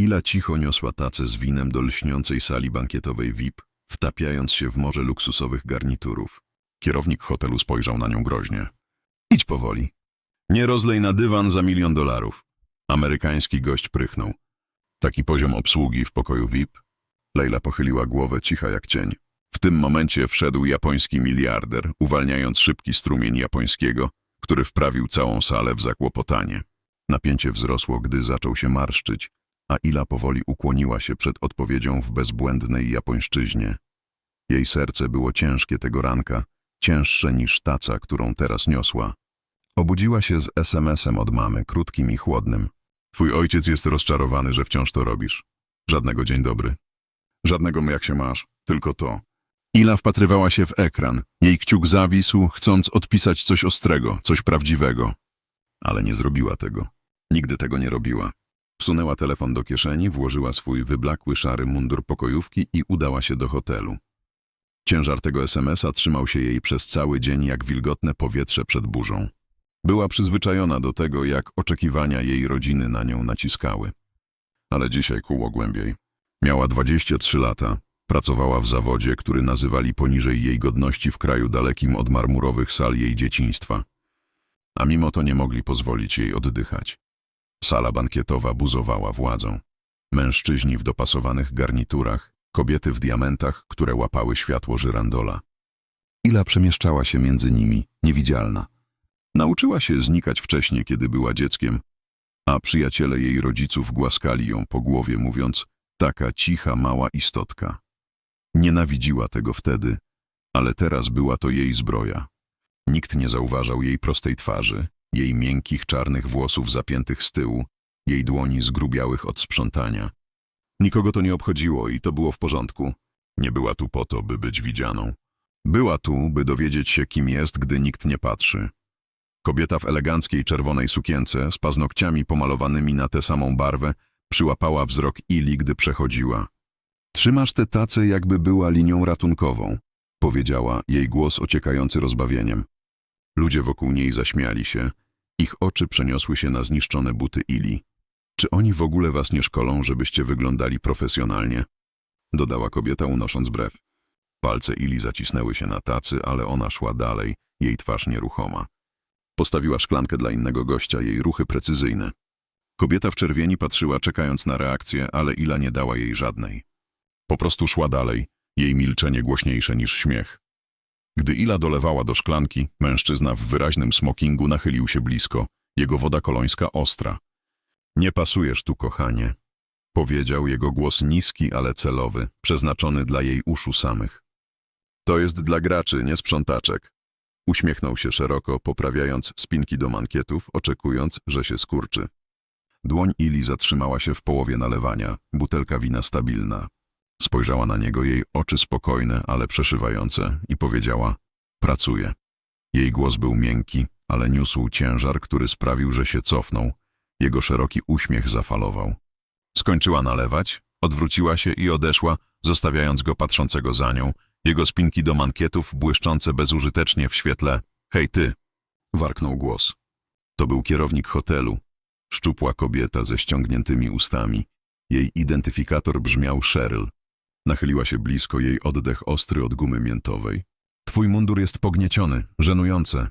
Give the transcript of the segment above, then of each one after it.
Ila cicho niosła tacę z winem do lśniącej sali bankietowej VIP, wtapiając się w morze luksusowych garniturów. Kierownik hotelu spojrzał na nią groźnie. Idź powoli. Nie rozlej na dywan za milion dolarów. Amerykański gość prychnął. Taki poziom obsługi w pokoju VIP? Leila pochyliła głowę cicha jak cień. W tym momencie wszedł japoński miliarder, uwalniając szybki strumień japońskiego, który wprawił całą salę w zakłopotanie. Napięcie wzrosło, gdy zaczął się marszczyć, a Ila powoli ukłoniła się przed odpowiedzią w bezbłędnej japońszczyźnie. Jej serce było ciężkie tego ranka, cięższe niż taca, którą teraz niosła. Obudziła się z SMS-em od mamy, krótkim i chłodnym. Twój ojciec jest rozczarowany, że wciąż to robisz. Żadnego dzień dobry. Żadnego jak się masz, tylko to. Ila wpatrywała się w ekran. Jej kciuk zawisł, chcąc odpisać coś ostrego, coś prawdziwego. Ale nie zrobiła tego. Nigdy tego nie robiła. Wsunęła telefon do kieszeni, włożyła swój wyblakły szary mundur pokojówki i udała się do hotelu. Ciężar tego SMS-a trzymał się jej przez cały dzień jak wilgotne powietrze przed burzą. Była przyzwyczajona do tego, jak oczekiwania jej rodziny na nią naciskały. Ale dzisiaj kuło głębiej. Miała 23 lata, pracowała w zawodzie, który nazywali poniżej jej godności w kraju dalekim od marmurowych sal jej dzieciństwa. A mimo to nie mogli pozwolić jej oddychać. Sala bankietowa buzowała władzą. Mężczyźni w dopasowanych garniturach, kobiety w diamentach, które łapały światło żyrandola. Ila przemieszczała się między nimi, niewidzialna. Nauczyła się znikać wcześniej, kiedy była dzieckiem, a przyjaciele jej rodziców głaskali ją po głowie, mówiąc taka cicha, mała istotka. Nienawidziła tego wtedy, ale teraz była to jej zbroja. Nikt nie zauważał jej prostej twarzy, jej miękkich czarnych włosów zapiętych z tyłu, jej dłoni zgrubiałych od sprzątania. Nikogo to nie obchodziło i to było w porządku. Nie była tu po to, by być widzianą. Była tu, by dowiedzieć się, kim jest, gdy nikt nie patrzy. Kobieta w eleganckiej czerwonej sukience, z paznokciami pomalowanymi na tę samą barwę, przyłapała wzrok Ili, gdy przechodziła. Trzymasz tę tacę, jakby była linią ratunkową, powiedziała, jej głos ociekający rozbawieniem. Ludzie wokół niej zaśmiali się. Ich oczy przeniosły się na zniszczone buty Ili. Czy oni w ogóle was nie szkolą, żebyście wyglądali profesjonalnie? Dodała kobieta, unosząc brew. Palce Ili zacisnęły się na tacy, ale ona szła dalej, jej twarz nieruchoma. Postawiła szklankę dla innego gościa, jej ruchy precyzyjne. Kobieta w czerwieni patrzyła, czekając na reakcję, ale Ila nie dała jej żadnej. Po prostu szła dalej, jej milczenie głośniejsze niż śmiech. Gdy Ila dolewała do szklanki, mężczyzna w wyraźnym smokingu nachylił się blisko, jego woda kolońska ostra. Nie pasujesz tu, kochanie, powiedział jego głos niski, ale celowy, przeznaczony dla jej uszu samych. To jest dla graczy, nie sprzątaczek. Uśmiechnął się szeroko, poprawiając spinki do mankietów, oczekując, że się skurczy. Dłoń Ili zatrzymała się w połowie nalewania, butelka wina stabilna. Spojrzała na niego jej oczy spokojne, ale przeszywające i powiedziała – pracuję. Jej głos był miękki, ale niósł ciężar, który sprawił, że się cofnął. Jego szeroki uśmiech zafalował. Skończyła nalewać, odwróciła się i odeszła, zostawiając go patrzącego za nią, jego spinki do mankietów błyszczące bezużytecznie w świetle. Hej ty! Warknął głos. To był kierownik hotelu. Szczupła kobieta ze ściągniętymi ustami. Jej identyfikator brzmiał Cheryl. Nachyliła się blisko, jej oddech ostry od gumy miętowej. Twój mundur jest pognieciony, żenujące.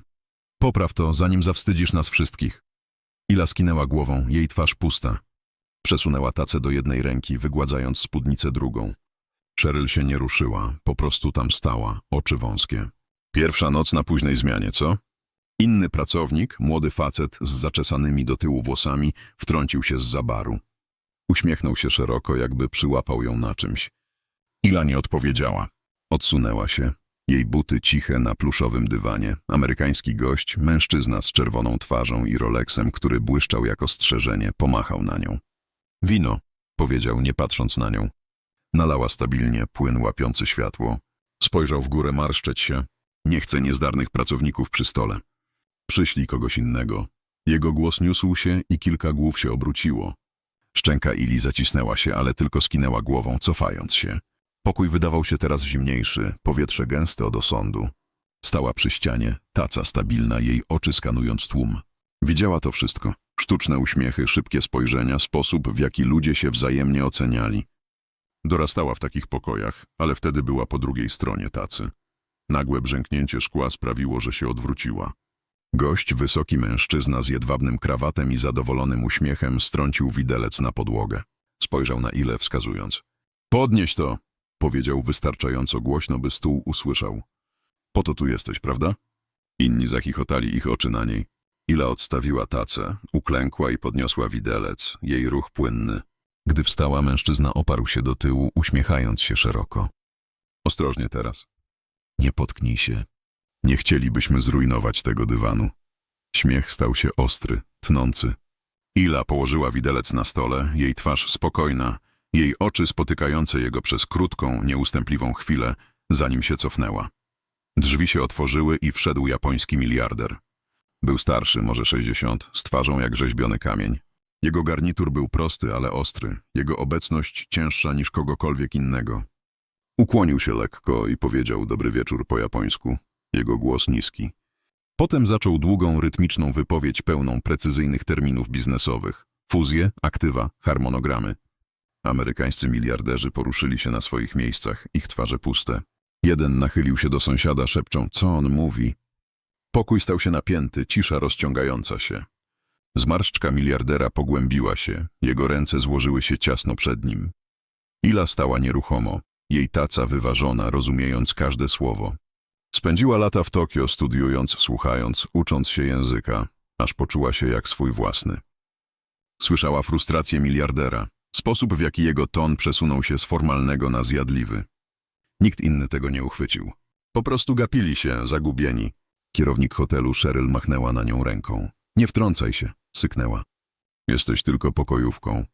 Popraw to, zanim zawstydzisz nas wszystkich. Ila skinęła głową, jej twarz pusta. Przesunęła tacę do jednej ręki, wygładzając spódnicę drugą. Cheryl się nie ruszyła, po prostu tam stała, oczy wąskie. Pierwsza noc na późnej zmianie, co? Inny pracownik, młody facet z zaczesanymi do tyłu włosami, wtrącił się z zabaru. Uśmiechnął się szeroko, jakby przyłapał ją na czymś. Ila nie odpowiedziała. Odsunęła się. Jej buty ciche na pluszowym dywanie. Amerykański gość, mężczyzna z czerwoną twarzą i Rolexem, który błyszczał jak ostrzeżenie, pomachał na nią. Wino, powiedział, nie patrząc na nią. Nalała stabilnie, płyn łapiący światło. Spojrzał w górę marszczeć się. Nie chce niezdarnych pracowników przy stole. Przyślij kogoś innego. Jego głos niósł się i kilka głów się obróciło. Szczęka Ili zacisnęła się, ale tylko skinęła głową, cofając się. Pokój wydawał się teraz zimniejszy, powietrze gęste od osądu. Stała przy ścianie, taca stabilna, jej oczy skanując tłum. Widziała to wszystko. Sztuczne uśmiechy, szybkie spojrzenia, sposób, w jaki ludzie się wzajemnie oceniali. Dorastała w takich pokojach, ale wtedy była po drugiej stronie tacy. Nagłe brzęknięcie szkła sprawiło, że się odwróciła. Gość, wysoki mężczyzna z jedwabnym krawatem i zadowolonym uśmiechem, strącił widelec na podłogę. Spojrzał na ile, wskazując. Podnieś to! Powiedział wystarczająco głośno, by stół usłyszał. Po to tu jesteś, prawda? Inni zachichotali ich oczy na niej. Ila odstawiła tacę, uklękła i podniosła widelec, jej ruch płynny. Gdy wstała, mężczyzna oparł się do tyłu, uśmiechając się szeroko. Ostrożnie teraz. Nie potknij się. Nie chcielibyśmy zrujnować tego dywanu. Śmiech stał się ostry, tnący. Ila położyła widelec na stole, jej twarz spokojna, jej oczy spotykające jego przez krótką, nieustępliwą chwilę, zanim się cofnęła. Drzwi się otworzyły i wszedł japoński miliarder. Był starszy, może sześćdziesiąt, z twarzą jak rzeźbiony kamień. Jego garnitur był prosty, ale ostry, jego obecność cięższa niż kogokolwiek innego. Ukłonił się lekko i powiedział dobry wieczór po japońsku, jego głos niski. Potem zaczął długą, rytmiczną wypowiedź pełną precyzyjnych terminów biznesowych. Fuzje, aktywa, harmonogramy. Amerykańscy miliarderzy poruszyli się na swoich miejscach, ich twarze puste. Jeden nachylił się do sąsiada, szepczą, co on mówi. Pokój stał się napięty, cisza rozciągająca się. Zmarszczka miliardera pogłębiła się, jego ręce złożyły się ciasno przed nim. Ila stała nieruchomo, jej taca wyważona, rozumiejąc każde słowo. Spędziła lata w Tokio, studiując, słuchając, ucząc się języka, aż poczuła się jak swój własny. Słyszała frustrację miliardera, sposób w jaki jego ton przesunął się z formalnego na zjadliwy. Nikt inny tego nie uchwycił. Po prostu gapili się, zagubieni. Kierownik hotelu Cheryl machnęła na nią ręką. Nie wtrącaj się, syknęła. Jesteś tylko pokojówką.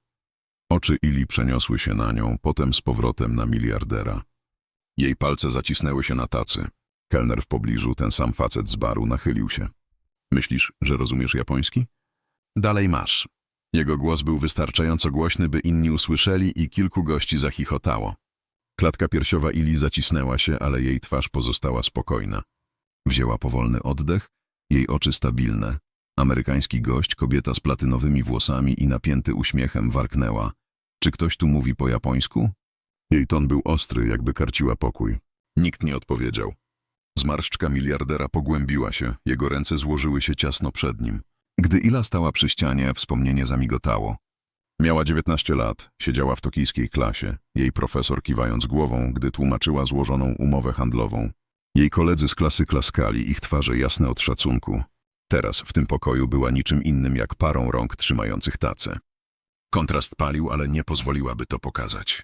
Oczy Ili przeniosły się na nią, potem z powrotem na miliardera. Jej palce zacisnęły się na tacy. Kelner w pobliżu, ten sam facet z baru, nachylił się. Myślisz, że rozumiesz japoński? Dalej masz. Jego głos był wystarczająco głośny, by inni usłyszeli i kilku gości zachichotało. Klatka piersiowa Ili zacisnęła się, ale jej twarz pozostała spokojna. Wzięła powolny oddech, jej oczy stabilne. Amerykański gość, kobieta z platynowymi włosami i napięty uśmiechem warknęła. Czy ktoś tu mówi po japońsku? Jej ton był ostry, jakby karciła pokój. Nikt nie odpowiedział. Zmarszczka miliardera pogłębiła się, jego ręce złożyły się ciasno przed nim. Gdy Ila stała przy ścianie, wspomnienie zamigotało. Miała 19 lat, siedziała w tokijskiej klasie, jej profesor kiwając głową, gdy tłumaczyła złożoną umowę handlową. Jej koledzy z klasy klaskali, ich twarze jasne od szacunku. Teraz w tym pokoju była niczym innym jak parą rąk trzymających tacę. Kontrast palił, ale nie pozwoliłaby to pokazać.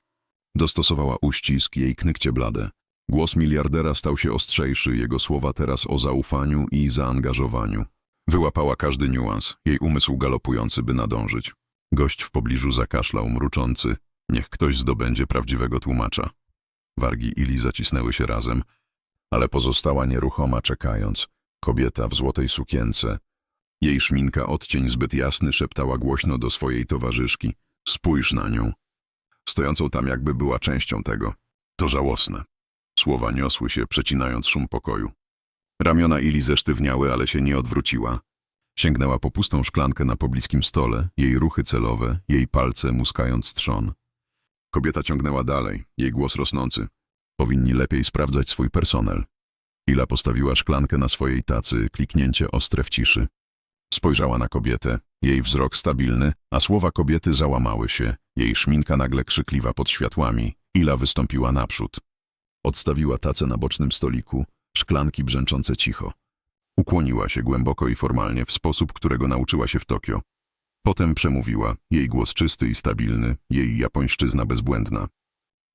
Dostosowała uścisk, jej knykcie blade. Głos miliardera stał się ostrzejszy, jego słowa teraz o zaufaniu i zaangażowaniu. Wyłapała każdy niuans, jej umysł galopujący, by nadążyć. Gość w pobliżu zakaszlał, mruczący. Niech ktoś zdobędzie prawdziwego tłumacza. Wargi Ili zacisnęły się razem, ale pozostała nieruchoma, czekając. Kobieta w złotej sukience. Jej szminka odcień zbyt jasny szeptała głośno do swojej towarzyszki. Spójrz na nią. Stojącą tam jakby była częścią tego. To żałosne. Słowa niosły się, przecinając szum pokoju. Ramiona Ili zesztywniały, ale się nie odwróciła. Sięgnęła po pustą szklankę na pobliskim stole, jej ruchy celowe, jej palce muskając trzon. Kobieta ciągnęła dalej, jej głos rosnący. Powinni lepiej sprawdzać swój personel. Ila postawiła szklankę na swojej tacy, kliknięcie ostre w ciszy. Spojrzała na kobietę, jej wzrok stabilny, a słowa kobiety załamały się, jej szminka nagle krzykliwa pod światłami. Ila wystąpiła naprzód. Odstawiła tacę na bocznym stoliku, szklanki brzęczące cicho. Ukłoniła się głęboko i formalnie w sposób, którego nauczyła się w Tokio. Potem przemówiła, jej głos czysty i stabilny, jej japońszczyzna bezbłędna.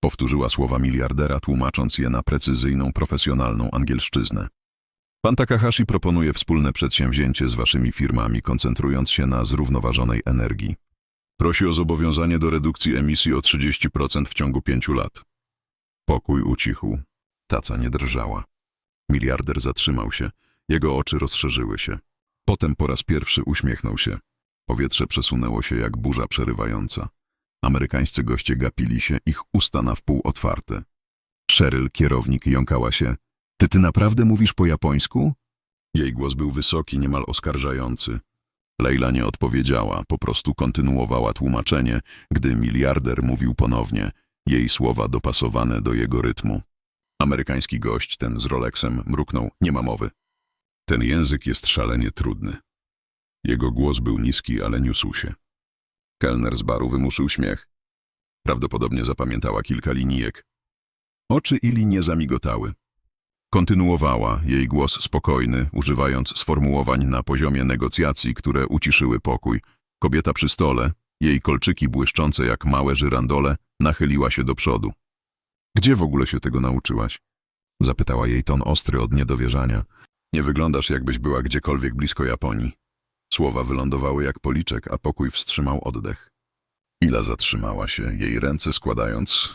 Powtórzyła słowa miliardera, tłumacząc je na precyzyjną, profesjonalną angielszczyznę. Pan Takahashi proponuje wspólne przedsięwzięcie z waszymi firmami, koncentrując się na zrównoważonej energii. Prosi o zobowiązanie do redukcji emisji o 30% w ciągu pięciu lat. Pokój ucichł. Taca nie drżała. Miliarder zatrzymał się. Jego oczy rozszerzyły się. Potem po raz pierwszy uśmiechnął się. Powietrze przesunęło się jak burza przerywająca. Amerykańscy goście gapili się, ich usta na wpół otwarte. Cheryl, kierownik, jąkała się. Ty ty naprawdę mówisz po japońsku? Jej głos był wysoki, niemal oskarżający. Leila nie odpowiedziała, po prostu kontynuowała tłumaczenie, gdy miliarder mówił ponownie, jej słowa dopasowane do jego rytmu. Amerykański gość, ten z Rolexem, mruknął, nie ma mowy. Ten język jest szalenie trudny. Jego głos był niski, ale niósł się. Kelner z baru wymuszył śmiech. Prawdopodobnie zapamiętała kilka linijek. Oczy Ili nie zamigotały. Kontynuowała, jej głos spokojny, używając sformułowań na poziomie negocjacji, które uciszyły pokój. Kobieta przy stole, jej kolczyki błyszczące jak małe żyrandole, nachyliła się do przodu. Gdzie w ogóle się tego nauczyłaś? Zapytała jej ton ostry od niedowierzania. Nie wyglądasz, jakbyś była gdziekolwiek blisko Japonii. Słowa wylądowały jak policzek, a pokój wstrzymał oddech. Ila zatrzymała się, jej ręce składając,